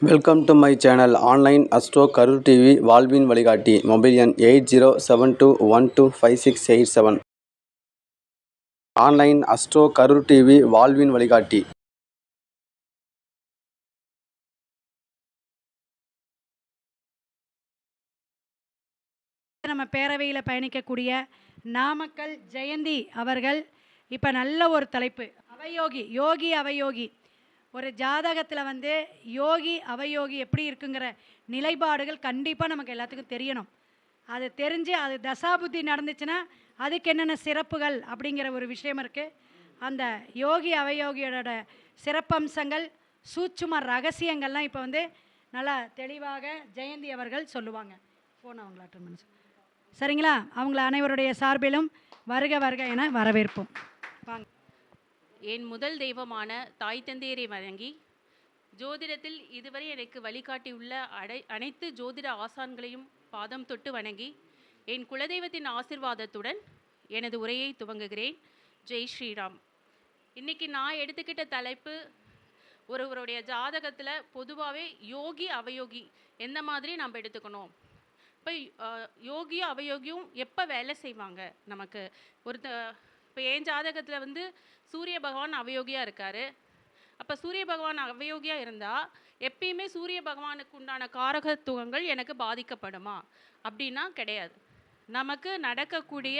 Welcome to my channel online astro Karur TV வாழ்வின் வழிகாட்டி mobile எண் eight zero seven two one two five six eight seven online astro Karur TV வாழ்வின் வழிகாட்டி நம்ம பேரவையில் பயணிக்கக்கூடிய நாமக்கல் ஜெயந்தி அவர்கள் இப்போ நல்ல ஒரு தலைப்பு. அவயோகி யோகி அவயோகி. ஒரு ஜாதகத்தில் வந்து யோகி அவயோகி எப்படி இருக்குங்கிற நிலைப்பாடுகள் கண்டிப்பாக நமக்கு எல்லாத்துக்கும் தெரியணும். அது தெரிஞ்சு அது தசாபுத்தி நடந்துச்சுன்னா அதுக்கு என்னென்ன சிறப்புகள் அப்படிங்கிற ஒரு விஷயம் இருக்குது அந்த யோகி அவயோகியோட சிறப்பம்சங்கள் சூட்சும ரகசியங்கள்லாம் இப்போ வந்து நல்லா தெளிவாக ஜெயந்தி அவர்கள் சொல்லுவாங்க. ஃபோன் அவங்கள அட்டன் பண்ண சரிங்களா? அவங்கள அனைவருடைய சார்பிலும் வருக வருக என வரவேற்போம். வாங்க. என் முதல் தெய்வமான தாய் தந்தையரை வணங்கி ஜோதிடத்தில் இதுவரை எனக்கு வழிகாட்டியுள்ள அடை அனைத்து ஜோதிட ஆசான்களையும் பாதம் தொட்டு வணங்கி என் குலதெய்வத்தின் ஆசிர்வாதத்துடன் எனது உரையை துவங்குகிறேன். ஜெய் ஸ்ரீராம். இன்றைக்கி நான் எடுத்துக்கிட்ட தலைப்பு ஒருவருடைய ஜாதகத்தில் பொதுவாகவே யோகி அவயோகி எந்த மாதிரி நம்ம எடுத்துக்கணும்? இப்போ யோகியும் அவயோகியும் எப்போ வேலை செய்வாங்க? நமக்கு ஒருத்த இப்போ என் ஜாதகத்தில் வந்து சூரிய பகவான் அவயோகியாக இருக்கார். அப்போ சூரிய பகவான் அவயோகியாக இருந்தால் எப்பயுமே சூரிய பகவானுக்கு உண்டான காரகத்துவங்கள் எனக்கு பாதிக்கப்படுமா? அப்படின்னா கிடையாது. நமக்கு நடக்கக்கூடிய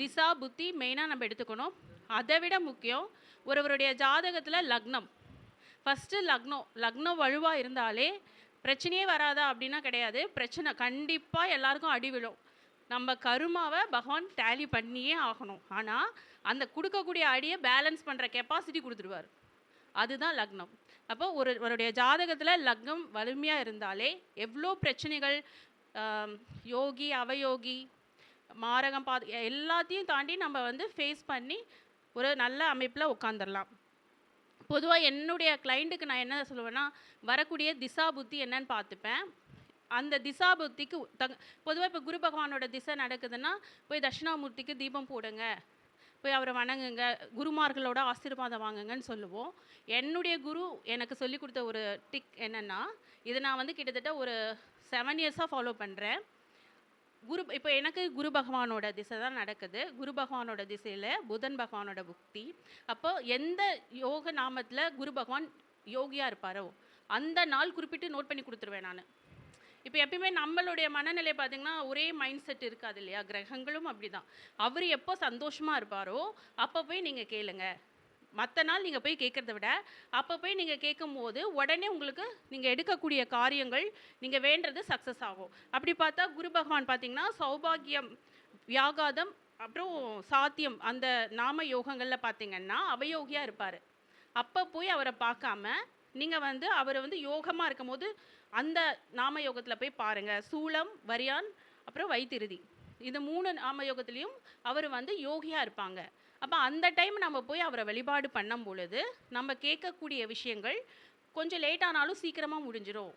திசா புத்தி மெயினாக நம்ம எடுத்துக்கணும். அதை விட முக்கியம் ஒருவருடைய ஜாதகத்தில் லக்னம். ஃபஸ்ட்டு லக்னம். லக்னம் வலுவாக இருந்தாலே பிரச்சனையே வராதா அப்படின்னா கிடையாது. பிரச்சனை கண்டிப்பாக எல்லாருக்கும் அடி விழும். நம்ம கருமாவை பகவான் டேலி பண்ணியே ஆகணும். ஆனால் அந்த கொடுக்கக்கூடிய அடியை பேலன்ஸ் பண்ணுற கெப்பாசிட்டி கொடுத்துருவார் அதுதான் லக்னம். அப்போ ஒரு ஒருடைய ஜாதகத்தில் லக்னம் வலிமையாக இருந்தாலே எவ்வளோ பிரச்சனைகள் யோகி அவயோகி மாரகம் பாது எல்லாத்தையும் தாண்டி நம்ம வந்து ஃபேஸ் பண்ணி ஒரு நல்ல அமைப்பில் உட்காந்துடலாம் பொதுவாக என்னுடைய கிளைண்ட்டுக்கு நான் என்ன சொல்லுவேன்னா வரக்கூடிய திசா புத்தி என்னன்னு பார்த்துப்பேன். அந்த திசா புத்திக்கு தங் பொதுவாக இப்போ குரு பகவானோட திசை நடக்குதுன்னா போய் தட்சிணாமூர்த்திக்கு தீபம் போடுங்க. போய் அவரை வணங்குங்க. குருமார்களோட ஆசீர்வாதம் வாங்குங்கன்னு சொல்லுவோம். என்னுடைய குரு எனக்கு சொல்லி கொடுத்த ஒரு டிக் என்னென்னா இதை நான் வந்து கிட்டத்தட்ட ஒரு செவன் இயர்ஸாக ஃபாலோ பண்ணுறேன் குரு இப்போ எனக்கு குரு பகவானோட திசை தான் நடக்குது. குரு பகவானோட திசையில் புதன் பகவானோட புக்தி. அப்போ எந்த யோக நாமத்தில் குரு பகவான் யோகியாக இருப்பாரோ அந்த நாள் குறிப்பிட்டு நோட் பண்ணி கொடுத்துருவேன் நான். இப்போ எப்பயுமே நம்மளுடைய மனநிலை பார்த்தீங்கன்னா ஒரே மைண்ட் செட் இருக்காது இல்லையா? கிரகங்களும் அப்படிதான். அவர் எப்போ சந்தோஷமாக இருப்பாரோ அப்போ போய் நீங்கள் கேளுங்க. மற்ற நாள் நீங்கள் போய் கேட்குறத விட அப்போ போய் நீங்கள் கேட்கும் போது உடனே உங்களுக்கு நீங்கள் எடுக்கக்கூடிய காரியங்கள் நீங்கள் வேண்டது சக்ஸஸ் ஆகும். அப்படி பார்த்தா குரு பகவான் பார்த்தீங்கன்னா சௌபாகியம் வியாகாதம் அப்புறம் சாத்தியம் அந்த நாம யோகங்களில் பார்த்தீங்கன்னா அவயோகியாக இருப்பார். அப்போ போய் அவரை பார்க்காம நீங்கள் வந்து அவரை வந்து யோகமாக இருக்கும்போது அந்த நாம யோகத்தில் போய் பாருங்கள் சூலம் வரியான் அப்புறம் வைத்திருதி. இந்த மூணு நாம யோகத்துலேயும் அவர் வந்து யோகியாக இருப்பாங்க. அப்போ அந்த டைம் நம்ம போய் அவரை வழிபாடு பண்ணும் பொழுது நம்ம கேட்கக்கூடிய விஷயங்கள் கொஞ்சம் லேட்டானாலும் சீக்கிரமாக முடிஞ்சிடும்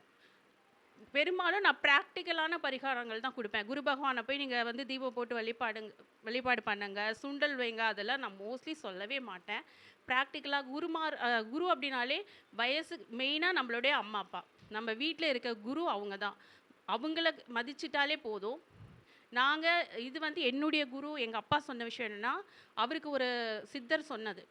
பெரும்பாலும் நான் ப்ராக்டிக்கலான பரிகாரங்கள் தான் கொடுப்பேன். குரு பகவானை போய் நீங்கள் வந்து தீபம் போட்டு வழிபாடுங்க வழிபாடு பண்ணுங்க. சுண்டல் வைங்க அதெல்லாம் நான் மோஸ்ட்லி சொல்லவே மாட்டேன். ப்ராக்டிக்கலாக குருமார் குரு அப்படின்னாலே வயசு மெயினாக நம்மளுடைய அம்மா அப்பா. நம்ம வீட்டில் இருக்க குரு அவங்க தான் அவங்கள மதிச்சிட்டாலே போதும். நாங்கள் இது வந்து என்னுடைய குரு எங்கள் அப்பா சொன்ன விஷயம் என்னென்னா அவருக்கு ஒரு சித்தர் சொன்னது.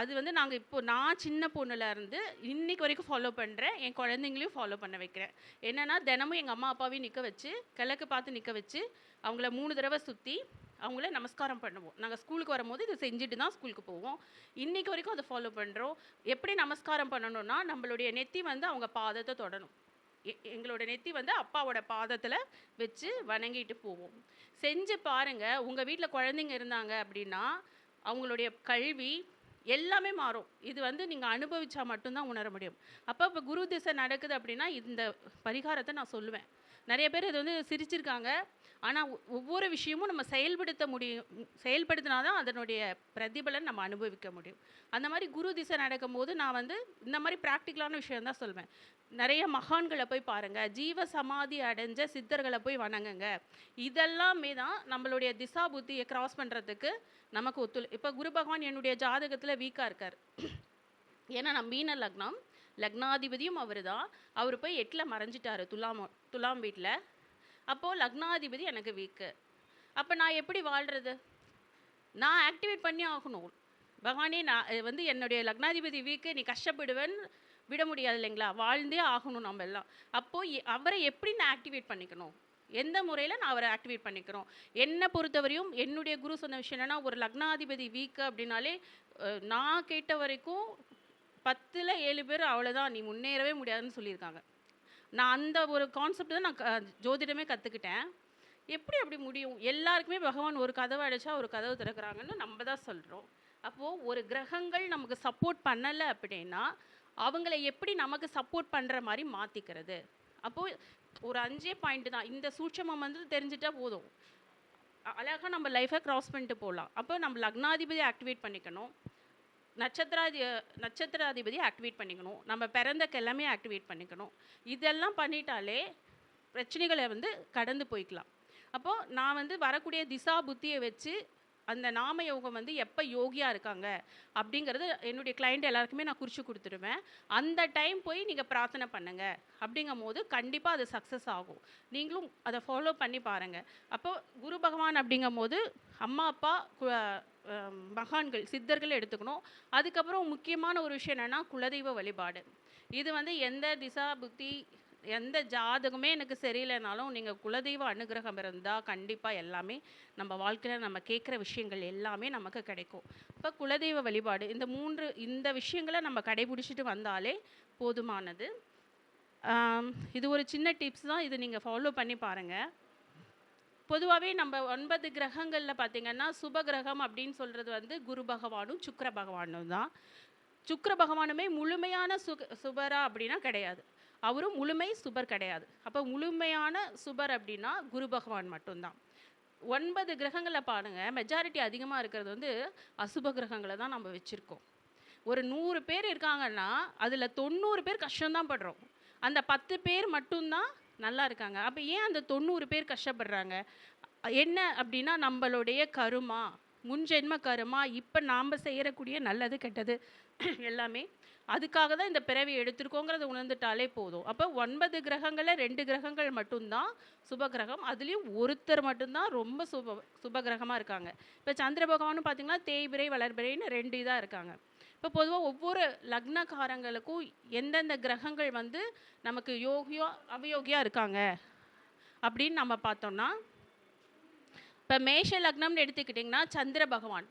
அது வந்து நாங்கள் இப்போது நான் சின்ன பொண்ணுல இருந்து இன்னைக்கு வரைக்கும் ஃபாலோ பண்ணுறேன் என் குழந்தைங்களையும் ஃபாலோ பண்ண வைக்கிறேன். என்னென்னா தினமும் எங்கள் அம்மா அப்பாவையும் நிற்க வச்சு கிழக்கு பார்த்து நிற்க வச்சு அவங்கள மூணு தடவை சுற்றி அவங்கள நமஸ்காரம் பண்ணுவோம். நாங்கள் ஸ்கூலுக்கு வரும்போது இதை செஞ்சுட்டு தான் ஸ்கூலுக்கு போவோம். இன்றைக்கு வரைக்கும் அதை ஃபாலோ பண்ணுறோம் எப்படி நமஸ்காரம் பண்ணணும்னா நம்மளுடைய நெத்தி வந்து அவங்க பாதத்தை தொடணும். எ- எங்களோட நெத்தி வந்து அப்பாவோட பாதத்தில் வச்சு வணங்கிட்டு போவோம். செஞ்சு பாருங்கள் உங்கள் வீட்டில் குழந்தைங்க இருந்தாங்க அப்படின்னா அவங்களுடைய கல்வி எல்லாமே மாறும். இது வந்து நீங்கள் அனுபவித்தா மட்டும்தான் உணர முடியும். அப்போ இப்போ குரு திசை நடக்குது அப்படின்னா இந்த பரிகாரத்தை நான் சொல்லுவேன். நிறைய பேர் இது வந்து சிரிச்சிருக்காங்க. ஆனால் ஒவ்வொரு விஷயமும் நம்ம செயல்படுத்த முடியும் செயல்படுத்தினா தான் அதனுடைய பிரதிபலன் நம்ம அனுபவிக்க முடியும். அந்த மாதிரி குரு திசை நடக்கும்போது நான் வந்து இந்த மாதிரி ப்ராக்டிக்கலான விஷயம் தான் சொல்வேன். நிறைய மகான்களை போய் பாருங்கள் ஜீவ சமாதி அடைஞ்ச சித்தர்களை போய் வணங்குங்க. இதெல்லாமே தான் நம்மளுடைய திசா புத்தியை கிராஸ் பண்ணுறதுக்கு நமக்கு ஒத்துழை இப்போ குரு பகவான் என்னுடைய ஜாதகத்தில் வீக்காக இருக்கார். ஏன்னா நான் மீன லக்னம் லக்னாதிபதியும் அவர் தான் அவர் போய் எட்டில் மறைஞ்சிட்டாரு துலாம் துலாம் வீட்டில் அப்போது லக்னாதிபதி எனக்கு வீக்கு அப்போ நான் எப்படி வாழ்கிறது நான் ஆக்டிவேட் பண்ணி ஆகணும். பகவானே நான் வந்து என்னுடைய லக்னாதிபதி வீக்கு நீ கஷ்டப்படுவேன்னு விட முடியாது இல்லைங்களா? வாழ்ந்தே ஆகணும் நம்ம எல்லாம். அப்போது அவரை எப்படி நான் ஆக்டிவேட் பண்ணிக்கணும்? எந்த முறையில் நான் அவரை ஆக்டிவேட் பண்ணிக்கிறோம்? என்னை பொறுத்தவரையும் என்னுடைய குரு சொன்ன விஷயம் என்னென்னா ஒரு லக்னாதிபதி வீக்கு அப்படின்னாலே நான் கேட்ட வரைக்கும் பத்தில் ஏழு பேர் அவ்வளோதான் நீ முன்னேறவே முடியாதுன்னு சொல்லியிருக்காங்க. நான் அந்த ஒரு கான்செப்ட் தான் நான் க- ஜோதிடமே கற்றுக்கிட்டேன் எப்படி அப்படி முடியும்? எல்லாருக்குமே பகவான் ஒரு கதவை அடைச்சா ஒரு கதவு திறக்கிறாங்கன்னு நம்ம தான் சொல்கிறோம் அப்போது ஒரு கிரகங்கள் நமக்கு சப்போர்ட் பண்ணலை அப்படின்னா அவங்கள எப்படி நமக்கு சப்போர்ட் பண்ணுற மாதிரி மாற்றிக்கிறது அப்போது ஒரு அஞ்சே பாயிண்ட் தான். இந்த சூட்சமம் வந்து தெரிஞ்சிட்டா போதும். அழகாக நம்ம லைஃபை கிராஸ் பண்ணிட்டு போகலாம் அப்போ நம்ம லக்னாதிபதி ஆக்டிவேட் பண்ணிக்கணும். நட்சத்திராதி நட்சத்திராதிபதியை ஆக்டிவேட் பண்ணிக்கணும். நம்ம பிறந்த கிழமையை ஆக்டிவேட் பண்ணிக்கணும். இதெல்லாம் பண்ணிட்டாலே பிரச்சனைகளை வந்து கடந்து போய்க்கலாம். அப்போது நான் வந்து வரக்கூடிய திசா புத்தியை வச்சு அந்த நாம யோகம் வந்து எப்போ யோகியாக இருக்காங்க அப்படிங்கிறது என்னுடைய கிளைண்ட் எல்லாருக்குமே நான் குறித்து கொடுத்துருவேன் அந்த டைம் போய் நீங்கள் பிரார்த்தனை பண்ணுங்க. அப்படிங்கும் போது கண்டிப்பாக அது சக்ஸஸ் ஆகும். நீங்களும் அதை ஃபாலோ பண்ணி பாருங்கள் அப்போது குரு பகவான் அப்படிங்கும் போது அம்மா அப்பா கு- மகான்கள் சித்தர்களை எடுத்துக்கணும். அதுக்கப்புறம் முக்கியமான ஒரு விஷயம் என்னென்னா குலதெய்வ வழிபாடு. இது வந்து எந்த திசா புத்தி எந்த ஜாதகமே எனக்கு சரியில்லைனாலும் நீங்கள் குலதெய்வ அனுகிரகம் இருந்தால் கண்டிப்பாக எல்லாமே நம்ம வாழ்க்கையில் நம்ம கேட்குற விஷயங்கள் எல்லாமே நமக்கு கிடைக்கும். இப்போ குலதெய்வ வழிபாடு இந்த மூன்று இந்த விஷயங்களை நம்ம கடைபிடிச்சிட்டு வந்தாலே போதுமானது. இது ஒரு சின்ன டிப்ஸ் தான். இது நீங்கள் ஃபாலோ பண்ணி பாருங்கள் பொதுவாகவே நம்ம ஒன்பது கிரகங்களில் பார்த்தீங்கன்னா சுப கிரகம் அப்படின்னு சொல்கிறது வந்து குரு பகவானும் சுக்கர பகவானும் தான். சுக்கர பகவானுமே முழுமையான சுக சுபரா அப்படின்னா கிடையாது. அவரும் முழுமை சுபர் கிடையாது. அப்போ முழுமையான சுபர் அப்படின்னா குரு பகவான் மட்டும்தான். ஒன்பது கிரகங்களை பாருங்க மெஜாரிட்டி அதிகமாக இருக்கிறது வந்து அசுப கிரகங்களை தான் நம்ம வச்சுருக்கோம். ஒரு நூறு பேர் இருக்காங்கன்னா அதில் தொண்ணூறு பேர் கஷ்டம்தான் படுறோம். அந்த பத்து பேர் மட்டும்தான் நல்லா இருக்காங்க. அப்போ ஏன் அந்த தொண்ணூறு பேர் கஷ்டப்படுறாங்க? என்ன அப்படின்னா நம்மளுடைய கருமா முன்ஜென்ம கருமா இப்போ நாம் செய்யறக்கூடிய நல்லது கெட்டது எல்லாமே அதுக்காக தான் இந்த பிறவி எடுத்திருக்கோங்கிறத உணர்ந்துட்டாலே போதும். அப்போ ஒன்பது கிரகங்களில் ரெண்டு கிரகங்கள் மட்டும்தான் சுப கிரகம். அதுலேயும் ஒருத்தர் மட்டும்தான் ரொம்ப சுப சுப கிரகமாக இருக்காங்க. இப்போ சந்திர பகவானும் பார்த்தீங்கன்னா தேய்பிரை வளர்பிறைன்னு ரெண்டு இதாக இருக்காங்க. இப்போ பொதுவாக ஒவ்வொரு லக்னக்காரங்களுக்கும் எந்தெந்த கிரகங்கள் வந்து நமக்கு யோகியா அவயோகியாக இருக்காங்க? அப்படின்னு நம்ம பார்த்தோம்னா இப்போ மேஷ லக்னம்னு எடுத்துக்கிட்டிங்கன்னா சந்திர பகவான்.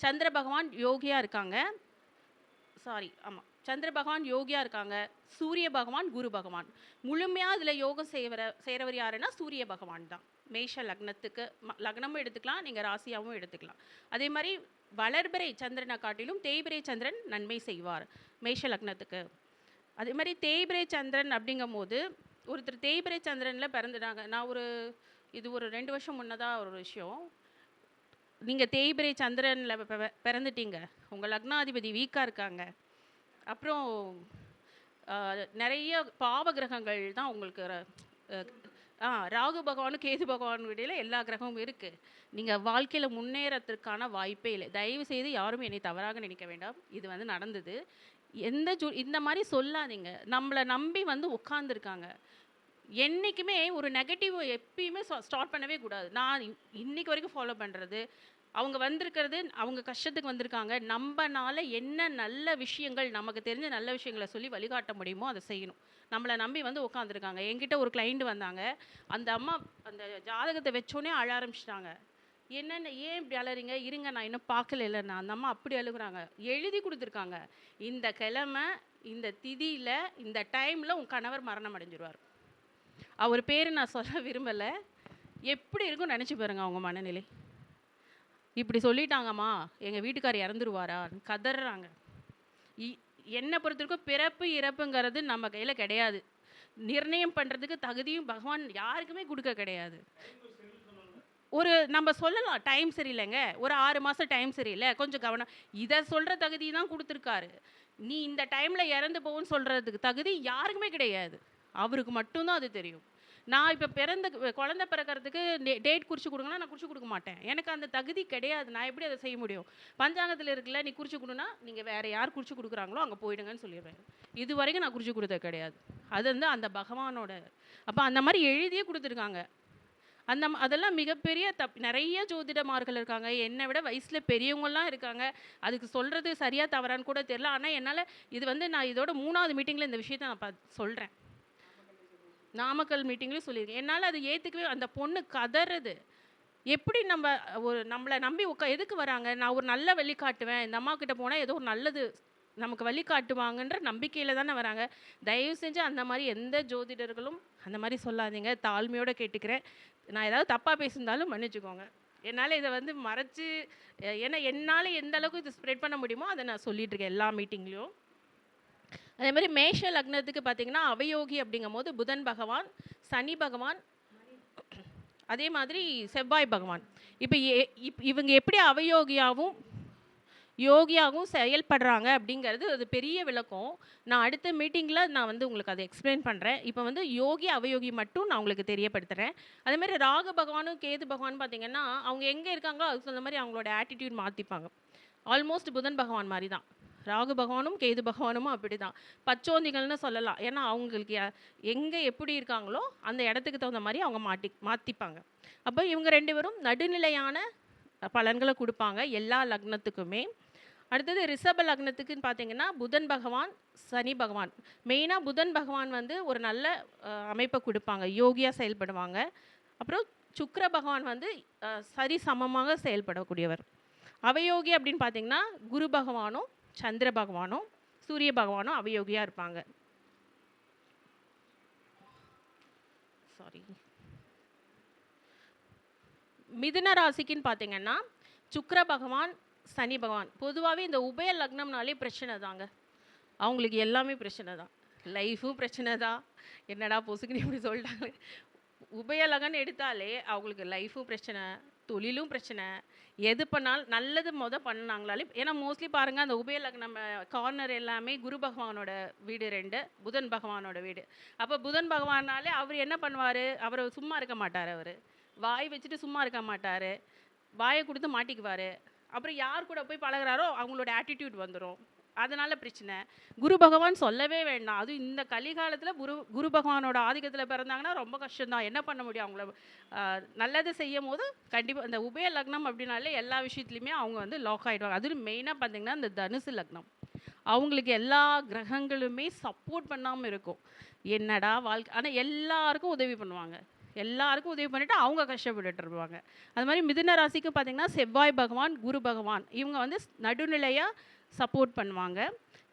சந்திர பகவான் யோகியாக இருக்காங்க. சாரி ஆமாம் சந்திர பகவான் யோகியா இருக்காங்க. சூரிய பகவான் குரு பகவான். முழுமையாக அதில் யோகம் செய்வர செய்கிறவர் யாருன்னா சூரிய பகவான் தான். மேஷ லக்னத்துக்கு ம- லக்னமும் எடுத்துக்கலாம் நீங்கள் ராசியாவும் எடுத்துக்கலாம். அதே மாதிரி வளர்பிறை சந்திரனை காட்டிலும் தேய்பிரை சந்திரன் நன்மை செய்வார் மேஷ லக்னத்துக்கு. அதே மாதிரி தேய்பிரை சந்திரன் அப்படிங்கும்போது ஒருத்தர் தேய்பிரை சந்திரனில் பிறந்துட்டாங்க. நான் ஒரு இது ஒரு ரெண்டு வருஷம் முன்னதாக ஒரு விஷயம். நீங்கள் தேய்பிரை சந்திரனில் பிறந்துட்டீங்க. உங்கள் லக்னாதிபதி வீக்காக இருக்காங்க. அப்புறம் நிறைய பாவ கிரகங்கள் தான் உங்களுக்கு ர- ஆ ராகு பகவானும் கேது பகவானுக்கு இடையில் எல்லா கிரகமும் இருக்குது நீங்கள் வாழ்க்கையில் முன்னேறத்துக்கான வாய்ப்பே இல்லை. தயவு செய்து யாரும் என்னை தவறாக நினைக்க வேண்டாம். இது வந்து நடந்தது. எந்த ஜூ இந்த மாதிரி சொல்லாதீங்க. நம்மளை நம்பி வந்து உட்காந்துருக்காங்க என்றைக்குமே ஒரு நெகட்டிவ் எப்பயுமே ஸ்டார்ட் பண்ணவே கூடாது. நான் இ- இன்னைக்கு வரைக்கும் ஃபாலோ பண்ணுறது அவங்க வந்திருக்கிறது அவங்க கஷ்டத்துக்கு வந்திருக்காங்க. நம்மனால என்ன நல்ல விஷயங்கள் நமக்கு தெரிஞ்ச நல்ல விஷயங்களை சொல்லி வழிகாட்ட முடியுமோ அதை செய்யணும். நம்மளை நம்பி வந்து உட்காந்துருக்காங்க என்கிட்ட ஒரு கிளைண்ட் வந்தாங்க. அந்த அம்மா அந்த ஜாதகத்தை வச்சோன்னே அழ ஆரம்பிச்சிட்டாங்க. என்னென்ன ஏன் இப்படி அழறீங்க? இருங்க நான் இன்னும் பார்க்கல இல்லைண்ணா அந்த அம்மா அப்படி அழுகுறாங்க. எழுதி கொடுத்துருக்காங்க. இந்த கிழமை இந்த திதியில் இந்த டைமில் உன் கணவர் மரணம் அடைஞ்சிருவார். அவர் பேர் நான் சொல்ல விரும்பலை. எப்படி இருக்கும் நினச்சி பாருங்க அவங்க மனநிலை. இப்படி சொல்லிட்டாங்கம்மா எங்கள் வீட்டுக்கார் இறந்துருவாரா? கதறாங்க இ- என்னை பொறுத்தவரைக்கும் பிறப்பு இறப்புங்கிறது நம்ம கையில் கிடையாது. நிர்ணயம் பண்ணுறதுக்கு தகுதியும் பகவான் யாருக்குமே கொடுக்க கிடையாது. ஒரு நம்ம சொல்லலாம் டைம் சரியில்லைங்க. ஒரு ஆறு மாதம் டைம் சரியில்லை. கொஞ்சம் கவனம். இதை சொல்கிற தகுதி தான் கொடுத்துருக்காரு. நீ இந்த டைமில் இறந்து போகும்னு சொல்கிறதுக்கு தகுதி யாருக்குமே கிடையாது. அவருக்கு மட்டும்தான் அது தெரியும். நான் இப்போ பிறந்த குழந்த பிறக்கிறதுக்கு டேட் குறித்து கொடுங்கன்னா நான் குறித்து கொடுக்க மாட்டேன். எனக்கு அந்த தகுதி கிடையாது. நான் எப்படி அதை செய்ய முடியும்? பஞ்சாங்கத்தில் இருக்குல்ல நீ குறித்து கொடுனா நீங்கள் வேறு யார் குறித்து கொடுக்குறாங்களோ அங்கே போயிடுங்கன்னு சொல்லிடுவேன் இது வரைக்கும் நான் குறித்து கொடுத்தது கிடையாது. அது வந்து அந்த பகவானோட அப்போ அந்த மாதிரி எழுதியே கொடுத்துருக்காங்க. அந்த அதெல்லாம் மிகப்பெரிய தப் நிறைய ஜோதிடமார்கள் இருக்காங்க. என்னை விட வயசில் பெரியவங்கலாம் இருக்காங்க. அதுக்கு சொல்கிறது சரியாக தவறான்னு கூட தெரில ஆனால் என்னால் இது வந்து நான் இதோட மூணாவது மீட்டிங்கில் இந்த விஷயத்தை நான் ப சொல்கிறேன் நாமக்கல் மீட்டிங்லேயும் சொல்லியிருக்கேன். என்னால் அது ஏற்றுக்கவே அந்த பொண்ணு கதறது. எப்படி நம்ம ஒரு நம்மளை நம்பி உட்கா எதுக்கு வராங்க? நான் ஒரு நல்ல வழி காட்டுவேன். இந்த அம்மா கிட்ட போனால் ஏதோ ஒரு நல்லது நமக்கு வழி காட்டுவாங்கன்ற நம்பிக்கையில் தானே வராங்க. தயவு செஞ்சு அந்த மாதிரி எந்த ஜோதிடர்களும் அந்த மாதிரி சொல்லாதீங்க. தாழ்மையோட கேட்டுக்கிறேன். நான் ஏதாவது தப்பாக பேசியிருந்தாலும் மன்னிச்சுக்கோங்க. என்னால் இதை வந்து மறைச்சு ஏன்னா என்னால் எந்த அளவுக்கு இது ஸ்ப்ரெட் பண்ண முடியுமோ அதை நான் சொல்லிகிட்ருக்கேன் இருக்கேன் எல்லா மீட்டிங்லேயும் அதே மாதிரி மேஷ லக்னத்துக்கு பார்த்தீங்கன்னா அவயோகி அப்படிங்கும் போது புதன் பகவான் சனி பகவான் அதே மாதிரி செவ்வாய் பகவான். இப்போ இப் இவங்க எப்படி அவயோகியாகவும் யோகியாகவும் செயல்படுறாங்க அப்படிங்கிறது அது பெரிய விளக்கம். நான் அடுத்த மீட்டிங்கில் நான் வந்து உங்களுக்கு அதை எக்ஸ்பிளைன் பண்ணுறேன் இப்போ வந்து யோகி அவயோகி மட்டும் நான் உங்களுக்கு தெரியப்படுத்துகிறேன் அதே மாதிரி ராகு பகவானும் கேது பகவான் பார்த்தீங்கன்னா அவங்க எங்கே இருக்காங்களோ அதுக்கு தகுந்த மாதிரி அவங்களோட ஆட்டிடியூட் மாற்றிப்பாங்க ஆல்மோஸ்ட் புதன் பகவான் மாதிரி தான். ராகு பகவானும் கேது பகவானும் அப்படி தான் பச்சோந்திகள்னு சொல்லலாம். ஏன்னா அவங்களுக்கு எங்கே எப்படி இருக்காங்களோ அந்த இடத்துக்கு தகுந்த மாதிரி அவங்க மாட்டி மாற்றிப்பாங்க அப்போ இவங்க ரெண்டு பேரும் நடுநிலையான பலன்களை கொடுப்பாங்க எல்லா லக்னத்துக்குமே. அடுத்தது ரிஷப லக்னத்துக்குன்னு பார்த்தீங்கன்னா புதன் பகவான் சனி பகவான். மெயினாக புதன் பகவான் வந்து ஒரு நல்ல அமைப்பை கொடுப்பாங்க. யோகியாக செயல்படுவாங்க. அப்புறம் சுக்கர பகவான் வந்து சரி சமமாக செயல்படக்கூடியவர். அவயோகி அப்படின்னு பார்த்தீங்கன்னா குரு பகவானும் சந்திர பகவானும் சூரிய பகவானும் அவயோகியாக இருப்பாங்க. சாரி மிதுன ராசிக்குன்னு பார்த்தீங்கன்னா சுக்கர பகவான் சனி பகவான். பொதுவாகவே இந்த உபய லக்னம்னாலே பிரச்சனை தாங்க. அவங்களுக்கு எல்லாமே பிரச்சனை தான். லைஃபும் பிரச்சனை தான். என்னடா பொசுக்குன்னு இப்படி சொல்லிட்டாங்க உபய லக்னம் எடுத்தாலே அவங்களுக்கு லைஃபும் பிரச்சனை தொழிலும் பிரச்சனை எது பண்ணாலும் நல்லது முத பண்ணாங்களாலே ஏன்னா மோஸ்ட்லி பாருங்கள் அந்த உபயலக் நம்ம கார்னர் எல்லாமே குரு பகவானோட வீடு ரெண்டு புதன் பகவானோட வீடு. அப்போ புதன் பகவானாலே அவர் என்ன பண்ணுவார்? அவர் சும்மா இருக்க மாட்டார் அவர். வாய் வச்சுட்டு சும்மா இருக்க மாட்டார். வாயை கொடுத்து மாட்டிக்குவார். அப்புறம் யார் கூட போய் பழகுறாரோ அவங்களோட ஆட்டிடியூட் வந்துடும் அதனால் பிரச்சனை. குரு பகவான் சொல்லவே வேண்டாம். அதுவும் இந்த கலிகாலத்தில் குரு குரு பகவானோட ஆதிக்கத்தில் பிறந்தாங்கன்னா ரொம்ப கஷ்டம்தான். என்ன பண்ண முடியும்? அவங்கள நல்லதை நல்லது செய்யும் போது கண்டிப்பாக இந்த உபய லக்னம் அப்படின்னாலே எல்லா விஷயத்துலையுமே அவங்க வந்து லாக் ஆகிடுவாங்க அதுவும் மெயினாக பார்த்திங்கன்னா இந்த தனுசு லக்னம். அவங்களுக்கு எல்லா கிரகங்களுமே சப்போர்ட் பண்ணாமல் இருக்கும். என்னடா வாழ்க்கை ஆனால் எல்லாருக்கும் உதவி பண்ணுவாங்க. எல்லாருக்கும் உதவி பண்ணிவிட்டு அவங்க கஷ்டப்பட்டுட்டு இருப்பாங்க அது மாதிரி மிதுன ராசிக்கு பார்த்தீங்கன்னா செவ்வாய் பகவான் குரு பகவான் இவங்க வந்து நடுநிலையாக சப்போர்ட் பண்ணுவாங்க.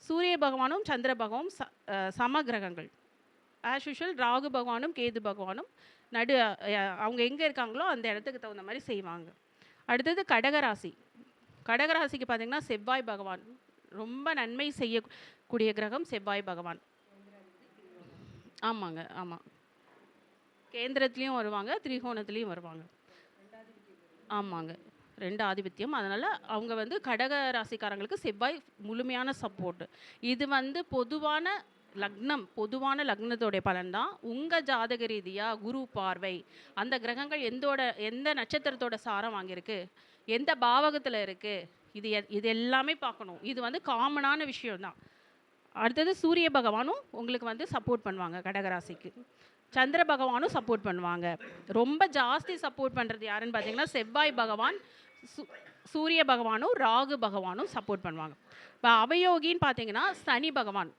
சூரிய பகவானும் சந்திர பகவானும் ச சம கிரகங்கள். ஆஸ் யூஷுவல் ராகு பகவானும் கேது பகவானும் நடு அவங்க எங்கே இருக்காங்களோ அந்த இடத்துக்கு தகுந்த மாதிரி செய்வாங்க. அடுத்தது கடகராசி கடகராசிக்கு பார்த்திங்கன்னா செவ்வாய் பகவான் ரொம்ப நன்மை செய்யக்கூடிய கிரகம் செவ்வாய் பகவான். ஆமாங்க ஆமாம் கேந்திரத்துலேயும் வருவாங்க திரிகோணத்துலேயும் வருவாங்க. ஆமாங்க. ரெண்டு ஆதிபத்தியம். அதனால் அவங்க வந்து கடக ராசிக்காரங்களுக்கு செவ்வாய் முழுமையான சப்போர்ட் இது வந்து பொதுவான லக்னம் பொதுவான லக்னத்தோடைய பலன் தான் உங்கள் ஜாதக ரீதியாக குரு பார்வை அந்த கிரகங்கள் எந்தோட எந்த நட்சத்திரத்தோட சாரம் வாங்கியிருக்கு எந்த பாவகத்தில் இருக்குது இது இது எல்லாமே பார்க்கணும். இது வந்து காமனான விஷயம்தான். அடுத்தது சூரிய பகவானும் உங்களுக்கு வந்து சப்போர்ட் பண்ணுவாங்க கடகராசிக்கு சந்திர பகவானும் சப்போர்ட் பண்ணுவாங்க. ரொம்ப ஜாஸ்தி சப்போர்ட் பண்ணுறது யாருன்னு பார்த்தீங்கன்னா செவ்வாய் பகவான் சு சூரிய பகவானும் ராகு பகவானும் சப்போர்ட் பண்ணுவாங்க. இப்போ அவயோகின்னு பார்த்தீங்கன்னா சனி பகவான்.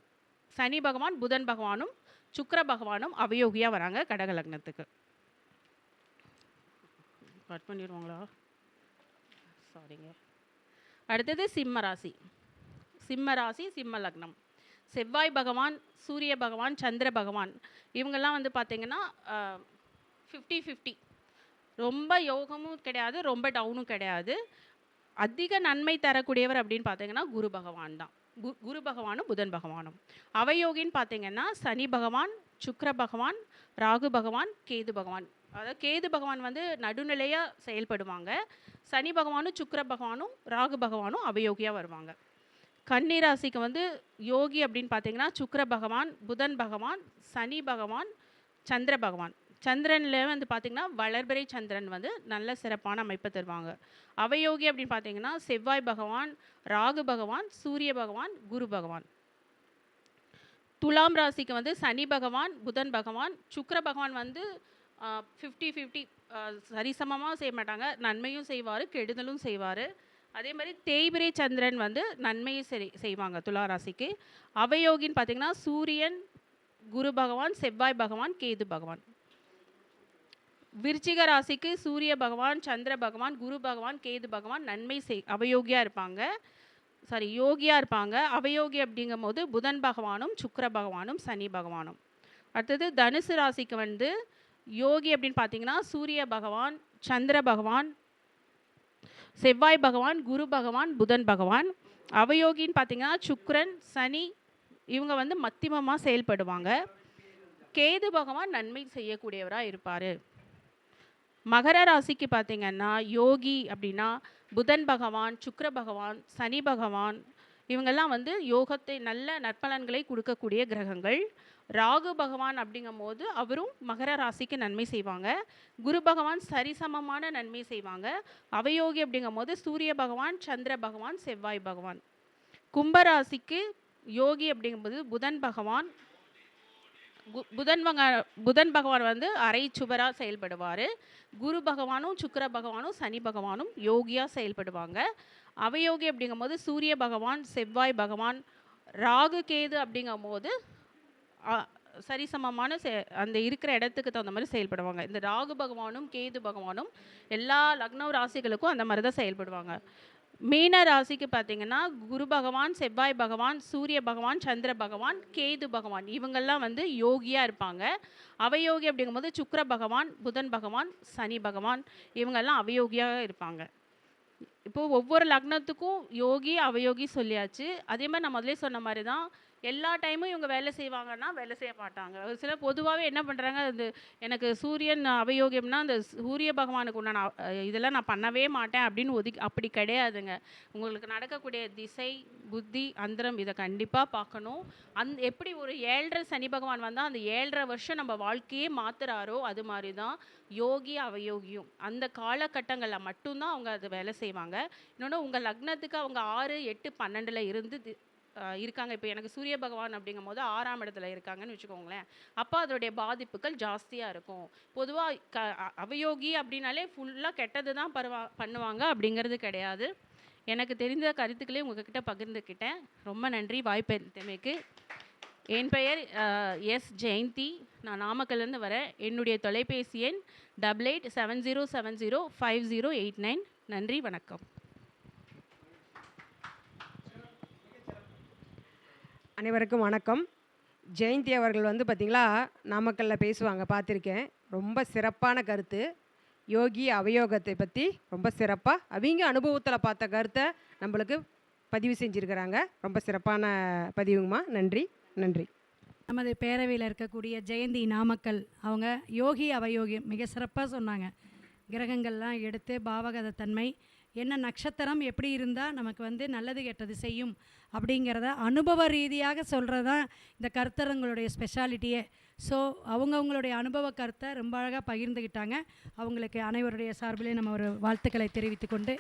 சனி பகவான் புதன் பகவானும் சுக்கர பகவானும் அவயோகியாக வராங்க கடக லக்னத்துக்கு. கட் பண்ணிடுவாங்களா? சாரிங்க அடுத்தது சிம்ம ராசி. சிம்ம ராசி சிம்ம லக்னம். செவ்வாய் பகவான் சூரிய பகவான் சந்திர பகவான் இவங்கெல்லாம் வந்து பார்த்திங்கன்னா ஃபிஃப்டி ஃபிஃப்டி ரொம்ப யோகமும் கிடையாது ரொம்ப டவுனும் கிடையாது. அதிக நன்மை தரக்கூடியவர் அப்படின்னு பார்த்தீங்கன்னா குரு பகவான் தான். கு- குரு பகவானும் புதன் பகவானும். அவயோகின்னு பார்த்தீங்கன்னா சனி பகவான் சுக்கர பகவான் ராகு பகவான் கேது பகவான். அதாவது கேது பகவான் வந்து நடுநிலையாக செயல்படுவாங்க. சனி பகவானும் சுக்கர பகவானும் ராகு பகவானும் அவயோகியாக வருவாங்க. கன்னி ராசிக்கு வந்து யோகி அப்படின்னு பார்த்தீங்கன்னா சுக்கர பகவான் புதன் பகவான் சனி பகவான் சந்திர பகவான். சந்திரனில் வந்து பார்த்திங்கன்னா வளர்பிறை சந்திரன் வந்து நல்ல சிறப்பான அமைப்பை தருவாங்க. அவயோகி அப்படின்னு பார்த்தீங்கன்னா செவ்வாய் பகவான் ராகு பகவான் சூரிய பகவான் குரு பகவான். துலாம் ராசிக்கு வந்து சனி பகவான் புதன் பகவான் சுக்கர பகவான் வந்து ஃபிஃப்டி ஃபிஃப்டி சரிசமமாக செய்ய மாட்டாங்க. நன்மையும் செய்வார் கெடுதலும் செய்வார். அதே மாதிரி தேய்பிரை சந்திரன் வந்து நன்மையை செய் செய்வாங்க துலா ராசிக்கு அவயோகின்னு பார்த்தீங்கன்னா சூரியன் குரு பகவான் செவ்வாய் பகவான் கேது பகவான். விருச்சிக ராசிக்கு சூரிய பகவான் சந்திர பகவான் குரு பகவான் கேது பகவான் நன்மை செய் அவயோகியாக இருப்பாங்க. சாரி யோகியாக இருப்பாங்க. அவயோகி அப்படிங்கும் போது புதன் பகவானும் சுக்கர பகவானும் சனி பகவானும். அடுத்தது தனுசு ராசிக்கு வந்து யோகி அப்படின்னு பார்த்தீங்கன்னா சூரிய பகவான் சந்திர பகவான் செவ்வாய் பகவான் குரு பகவான் புதன் பகவான். அவயோகின்னு பார்த்தீங்கன்னா சுக்ரன் சனி இவங்க வந்து மத்தியமமாக செயல்படுவாங்க. கேது பகவான் நன்மை செய்யக்கூடியவராக இருப்பார். மகர ராசிக்கு பார்த்தீங்கன்னா யோகி அப்படின்னா புதன் பகவான் சுக்ர பகவான் சனி பகவான் இவங்கெல்லாம் வந்து யோகத்தை நல்ல நற்பலன்களை கொடுக்கக்கூடிய கிரகங்கள். ராகு பகவான் அப்படிங்கும் போது அவரும் மகர ராசிக்கு நன்மை செய்வாங்க. குரு பகவான் சரிசமமான நன்மை செய்வாங்க. அவயோகி அப்படிங்கும் போது சூரிய பகவான் சந்திர பகவான் செவ்வாய் பகவான். கும்பராசிக்கு யோகி அப்படிங்கும்போது புதன் பகவான். கு- புதன் புதன் பகவான் வந்து அரை சுவராக செயல்படுவார். குரு பகவானும் சுக்கிர பகவானும் சனி பகவானும் யோகியாக செயல்படுவாங்க. அவயோகி அப்படிங்கும்போது சூரிய பகவான் செவ்வாய் பகவான் ராகு கேது அப்படிங்கும்போது போது சரிசமமான செ அந்த இருக்கிற இடத்துக்கு தகுந்த மாதிரி செயல்படுவாங்க. இந்த ராகு பகவானும் கேது பகவானும் எல்லா லக்னோ ராசிகளுக்கும் அந்த மாதிரி தான் செயல்படுவாங்க. மீன ராசிக்கு பார்த்தீங்கன்னா குரு பகவான் செவ்வாய் பகவான் சூரிய பகவான் சந்திர பகவான் கேது பகவான் இவங்கெல்லாம் வந்து யோகியாக இருப்பாங்க. அவயோகி அப்படிங்கும்போது சுக்கர பகவான் புதன் பகவான் சனி பகவான் இவங்கெல்லாம் அவயோகியாக இருப்பாங்க. இப்போது ஒவ்வொரு லக்னத்துக்கும் யோகி அவயோகி சொல்லியாச்சு. அதே மாதிரி நான் முதலே சொன்ன மாதிரி தான் எல்லா டைமும் இவங்க வேலை செய்வாங்கன்னா வேலை செய்ய மாட்டாங்க. ஒரு சில பொதுவாகவே என்ன பண்ணுறாங்க அது எனக்கு சூரியன் அவயோகியம்னா அந்த சூரிய பகவானுக்கு உண்டான இதெல்லாம் நான் பண்ணவே மாட்டேன் அப்படின்னு ஒதுக்கி அப்படி கிடையாதுங்க. உங்களுக்கு நடக்கக்கூடிய திசை புத்தி அந்தரம் இதை கண்டிப்பாக பார்க்கணும். அந் எப்படி ஒரு ஏழரை சனி பகவான் வந்தால் அந்த ஏழரை வருஷம் நம்ம வாழ்க்கையே மாத்துறாரோ அது மாதிரி தான் யோகி அவயோகியும். அந்த காலகட்டங்களில் மட்டும்தான் அவங்க அது வேலை செய்வாங்க. இன்னொன்று உங்கள் லக்னத்துக்கு அவங்க ஆறு எட்டு பன்னெண்டில் இருந்து இருக்காங்க. இப்போ எனக்கு சூரிய பகவான் அப்படிங்கும் போது ஆறாம் இடத்துல இருக்காங்கன்னு வச்சுக்கோங்களேன். அப்போ அதோடைய பாதிப்புகள் ஜாஸ்தியாக இருக்கும். பொதுவாக க அவயோகி அப்படின்னாலே ஃபுல்லாக கெட்டது தான் பருவா பண்ணுவாங்க அப்படிங்கிறது கிடையாது. எனக்கு தெரிந்த கருத்துக்களே உங்ககிட்ட பகிர்ந்துக்கிட்டேன். ரொம்ப நன்றி. வாய்ப்பளித்தமைக்கு என் பெயர் எஸ் ஜெயந்தி. நான் நாமக்கல்லேருந்து வரேன். என்னுடைய தொலைபேசி எண் double eight seven zero seven zero five zero eight nine. நன்றி வணக்கம். அனைவருக்கும் வணக்கம். ஜெயந்தி அவர்கள் வந்து பார்த்திங்களா நாமக்கல்லில் பேசுவாங்க பார்த்துருக்கேன் ரொம்ப சிறப்பான கருத்து. யோகி அவயோகத்தை பற்றி ரொம்ப சிறப்பாக அவங்க அனுபவத்தில் பார்த்த கருத்தை நம்மளுக்கு பதிவு செஞ்சுருக்கிறாங்க. ரொம்ப சிறப்பான பதிவுங்கம்மா. நன்றி நன்றி. நமது பேரவையில் இருக்கக்கூடிய ஜெயந்தி நாமக்கல் அவங்க யோகி அவயோகி மிக சிறப்பாக சொன்னாங்க. கிரகங்கள்லாம் எடுத்து பாவகத தன்மை என்ன நட்சத்திரம் எப்படி இருந்தால் நமக்கு வந்து நல்லது கெட்டது செய்யும் அப்படிங்கிறத அனுபவ ரீதியாக சொல்கிறது தான் இந்த கருத்தரங்களுடைய ஸ்பெஷாலிட்டியே ஸோ அவங்கவுங்களுடைய அனுபவ கருத்தை ரொம்ப அழகாக பகிர்ந்துக்கிட்டாங்க அவங்களுக்கு அனைவருடைய சார்பிலே நம்ம ஒரு வாழ்த்துக்களை தெரிவித்துக்கொண்டு